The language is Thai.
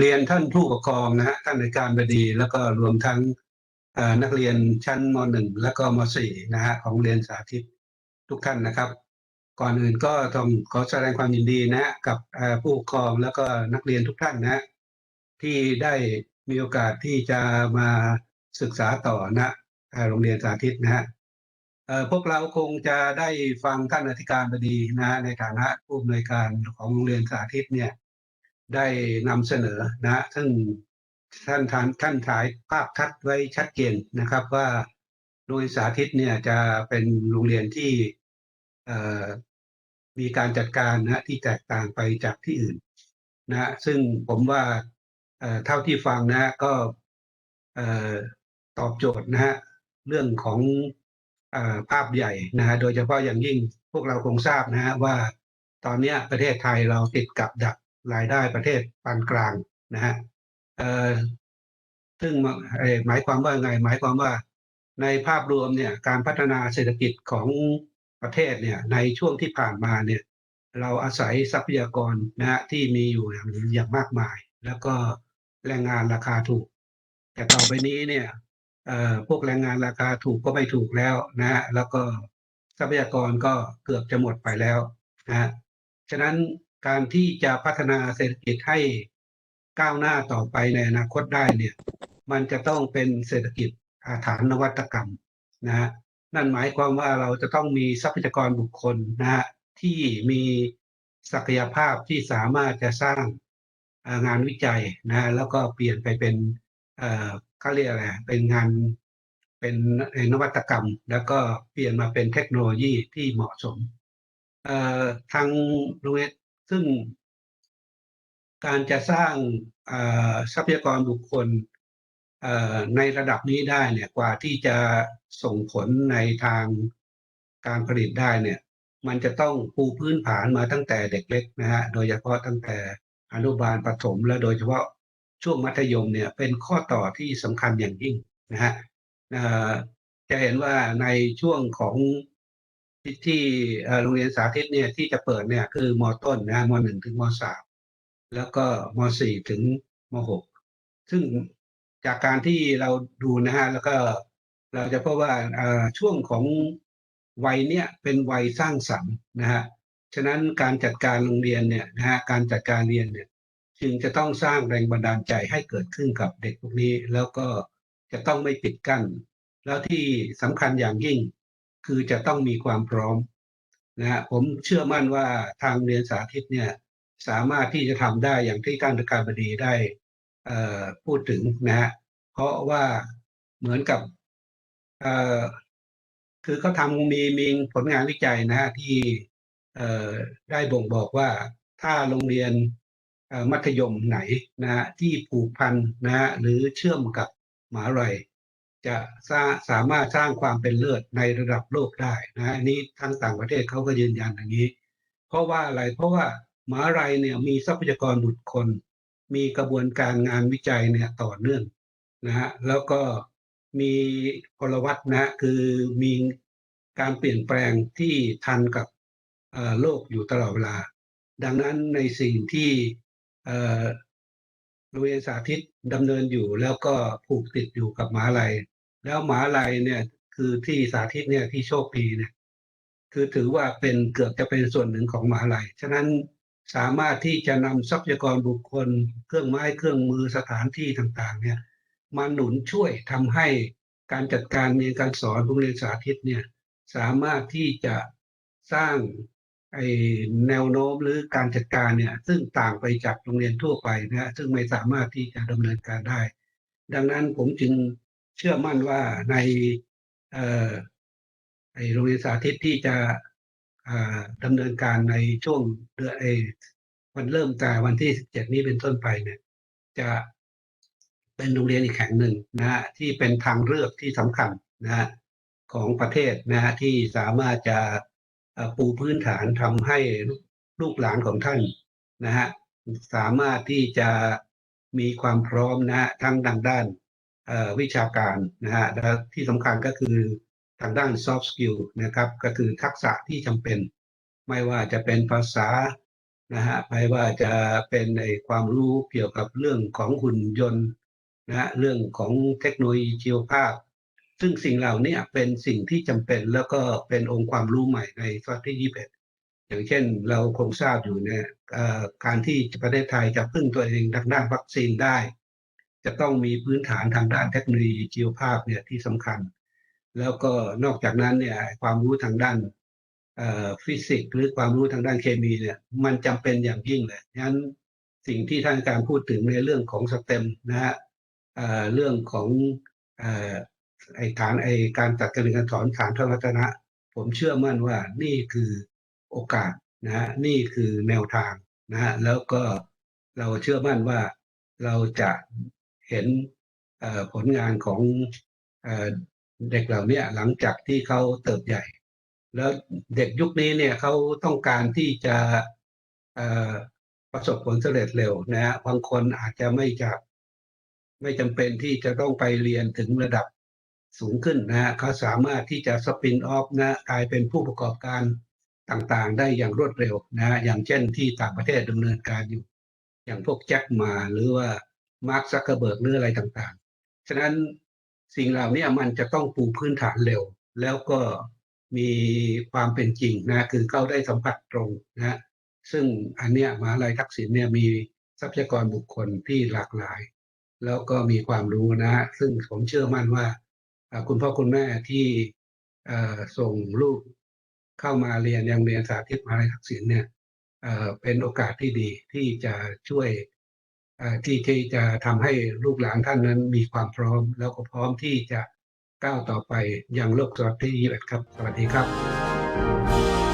เรียนท่านผู้ปกครองนะฮะท่านในวยการบดี แล้วก็รวมทั้งนักเรียนชั้นม .1 แล้วก็ม .4 นะฮะของเรียนสาธิตทุกท่านนะครับ ก่อนอื่นก็ต้องขอแสดงความยินดีนะฮะกับผู้ปกครองแล้วก็นักเรียนทุกท่านนะที่ได้มีโอกาสที่จะมาศึกษาต่อนะโรงเรียนสาธิตนะฮะพวกเราคงจะได้ฟังท่านอธิการบดีนะในฐานะผู้อำนวยการของโรงเรียนสาธิตเนี่ย ได้นำเสนอนะซึ่งท่านท่านท่านถ่ายภาพทัดไว้ชัดเจนนะครับว่าโรงเรียนสาธิตเนี่ยจะเป็นโรงเรียนที่มีการจัดการนะที่แตกต่างไปจากที่อื่นนะซึ่งผมว่าเท่าที่ฟังนะก็ตอบโจทย์นะฮะเรื่องของอภาพใหญ่นะฮะโดยเฉพาะอย่างยิ่งพวกเราคงทราบนะฮะว่าตอนนี้ประเทศไทยเราติดกับดัก รายได้ประเทศปานกลางนะฮะซึ่งหมายความว่าไง หมายความว่าในภาพรวมเนี่ยการพัฒนาเศรษฐกิจของประเทศเนี่ยในช่วงที่ผ่านมาเนี่ยเราอาศัยทรัพยากรนะฮะที่มีอยู่อย่างอย่างมากมาย แล้วก็แรงงานราคาถูก แต่ต่อไปนี้เนี่ยพวกแรงงานราคาถูกก็ไม่ถูกแล้วนะฮะแล้วก็ทรัพยากรก็เกือบจะหมดไปแล้วนะฮะฉะนั้น การที่จะพัฒนาเศรษฐกิจให้ก้าวหน้าต่อไปในอนาคตได้เนี่ย มันจะต้องเป็นเศรษฐกิจอาฐานนวัตกรรมนะฮะนั่นหมายความว่าเราจะต้องมีทรัพยากรบุคคลนะฮะที่มีศักยภาพที่สามารถจะสร้างงานวิจัยนะฮะแล้วก็เปลี่ยนไปเป็นเอ่อเขาเรียกอะไรเป็นงานเป็นนวัตกรรม แล้วก็เปลี่ยนมาเป็นเทคโนโลยีที่เหมาะสมเอ่อทางโรงเรียน ซึ่งการจะสร้างทรัพยากรบุคคลในระดับนี้ได้เนี่ยกว่าที่จะส่งผลในทางการผลิตได้เนี่ย มันจะต้องปูพื้นฐานมาตั้งแต่เด็กเล็กนะฮะโดยเฉพาะตั้งแต่อนุบาลประถม และโดยเฉพาะช่วงมัธยมเนี่ยเป็นข้อต่อที่สำคัญอย่างยิ่งนะฮะจะเห็นว่าในช่วงของ ที่โรงเรียนสาธิตเนี่ยที่จะเปิดเนี่ยคือมต้นนะมหนึ่งถึงมสามแล้วก็มสี่ถึงมหกซึ่งจากการที่เราดูนะฮะแล้วก็เราจะพบว่าอ่อช่วงของวัยเนี่ยเป็นวัยสร้างสรรค์นะฮะฉะนั้นการจัดการโรงเรียนเนี่ยนะฮะการจัดการเรียนเนี่ยจึงจะต้องสร้างแรงบันดาลใจให้เกิดขึ้นกับเด็กพวกนี้ แล้วก็จะต้องไม่ปิดกั้น แล้วที่สำคัญอย่างยิ่ง คือจะต้องมีความพร้อมนะฮะผมเชื่อมั่นว่าทางเรียนสาธิตเนี่ยสามารถที่จะทำได้อย่างที่ท่านการบดีได้พูดถึงนะฮะเพราะว่าเหมือนกับคือเขาทำมีมีผลงานวิจัยนะฮะที่ได้บ่งบอกว่าถ้าโรงเรียนมัธยมไหนนะฮะที่ผูกพันนะฮะหรือเชื่อมกับมหาลัย จะสาสามารถสร้างความเป็นเลิศในระดับโลกได้นะอันนี้ทั้งต่างประเทศเขาก็ยืนยันอย่างนี้ เพราะว่าอะไรเพราะว่ามหาลัยเนี่ยมีทรัพยากรบุคคล มีกระบวนการงานวิจัยเนี่ยต่อเนื่องนะฮะแล้วก็มีพลวัตนะคือมีการเปลี่ยนแปลงที่ทันกับโลกอยู่ตลอดเวลา ดังนั้นในสิ่งที่โรงเรียนสาธิตดำเนินอยู่แล้วก็ผูกติดอยู่กับมหาลัย แล้วมหาลัยเนี่ย คือที่สาธิตเนี่ยที่โชคดีเนี่ย คือถือว่าเป็นเกือบจะเป็นส่วนหนึ่งของมหาลัย ฉะนั้นสามารถที่จะนำทรัพยากรบุคคล เครื่องไม้เครื่องมือสถานที่ต่างๆ เนี่ยมาหนุนช่วยทำให้การจัดการเรียนการสอนโรงเรียนสาธิตเนี่ยสามารถที่จะสร้างไอแนวโน้มหรือการจัดการเนี่ยซึ่งต่างไปจากโรงเรียนทั่วไปนะฮะซึ่งไม่สามารถที่จะดำเนินการได้ ดังนั้นผมจึง เชื่อมั่นว่าในเอ่อไอ้โรงเรียนสาธิตที่จะดำเนินการในช่วงเดือนไอ้วันเริ่มแต่วันที่ 17 นี้เป็นต้นไปเนี่ยจะเป็นโรงเรียนอีกแห่งหนึ่งนะฮะที่เป็นทางเลือกที่สำคัญนะฮะของประเทศนะฮะที่สามารถจะปูพื้นฐานทำให้ลูกหลานของท่านนะฮะสามารถที่จะมีความพร้อมนะฮะทั้งทางด้าน วิชาการนะฮะและที่สำคัญก็คือทางด้าน soft skill นะครับก็คือทักษะที่จำเป็น ไม่ว่าจะเป็นภาษานะฮะไม่ว่าจะเป็นในความรู้เกี่ยวกับเรื่องของหุ่นยนต์นะฮะเรื่องของเทคโนโลยีชีวภาพ ซึ่งสิ่งเหล่านี้เป็นสิ่งที่จำเป็นแล้วก็เป็นองค์ความรู้ใหม่ในศตวรรษที่21อย่างเช่นเราคงทราบอยู่เนี่ยการที่ประเทศไทยจะพึ่งตัวเองทางด้านวัคซีนได้ จะต้องมีพื้นฐานทางด้านเทคโนโลยีชีวภาพเนี่ยที่สำคัญ แล้วก็นอกจากนั้นเนี่ยความรู้ทางด้านฟิสิกส์หรือความรู้ทางด้านเคมีเนี่ยมันจำเป็นอย่างยิ่งเลยงั้นสิ่งที่ท่านอารพูดถึงในเรื่องของสเต็มนะฮะเเรื่องของออไอฐานไอการจัดการเรียนการสอนฐานทางวัฒนะ ผมเชื่อมั่นว่านี่คือโอกาสนะฮะนี่คือแนวทางนะฮะแล้วก็เราเชื่อมั่นว่าเราจะ เห็นผลงานของเอเด็กเหล่านี้หลังจากที่เขาเติบใหญ่ แล้วเด็กยุคนี้เนี่ยเขาต้องการที่จะประสบผลสำเร็จเร็วนะฮะบางคนอาจจะไม่จะไม่จำเป็นที่จะต้องไปเรียนถึงระดับสูงขึ้นนะฮะเขาสามารถที่จะสปินออฟนะกลายเป็นผู้ประกอบการต่างๆ ได้อย่างรวดเร็วนะฮะอย่างเช่นที่ต่างประเทศดำเนินการอยู่ อย่างพวกแจ็คมาหรือว่า มาร์คซักเคอร์เบิร์กหรืออะไรต่างๆ ฉะนั้นสิ่งเหล่านี้มันจะต้องปูพื้นฐานเร็ว แล้วก็มีความเป็นจริงนะคือเข้าได้สัมผัสตรงนะซึ่งอันเนี้ยมหาลัยทักษิณเนี่ยมีทรัพยากรบุคคลที่หลากหลาย แล้วก็มีความรู้นะฮะซึ่งผมเชื่อมั่นว่า คุณพ่อคุณแม่ที่ส่งลูกเข้ามาเรียนยังเรียนสาธิตมหาลัยทักษิณเนี่ยเป็นโอกาสที่ดีที่จะช่วย ที่ที่จะทำให้ลูกหลานท่านนั้นมีความพร้อม แล้วก็พร้อมที่จะก้าวต่อไปยังโลกศตวรรษที่ 21 ครับ สวัสดีครับ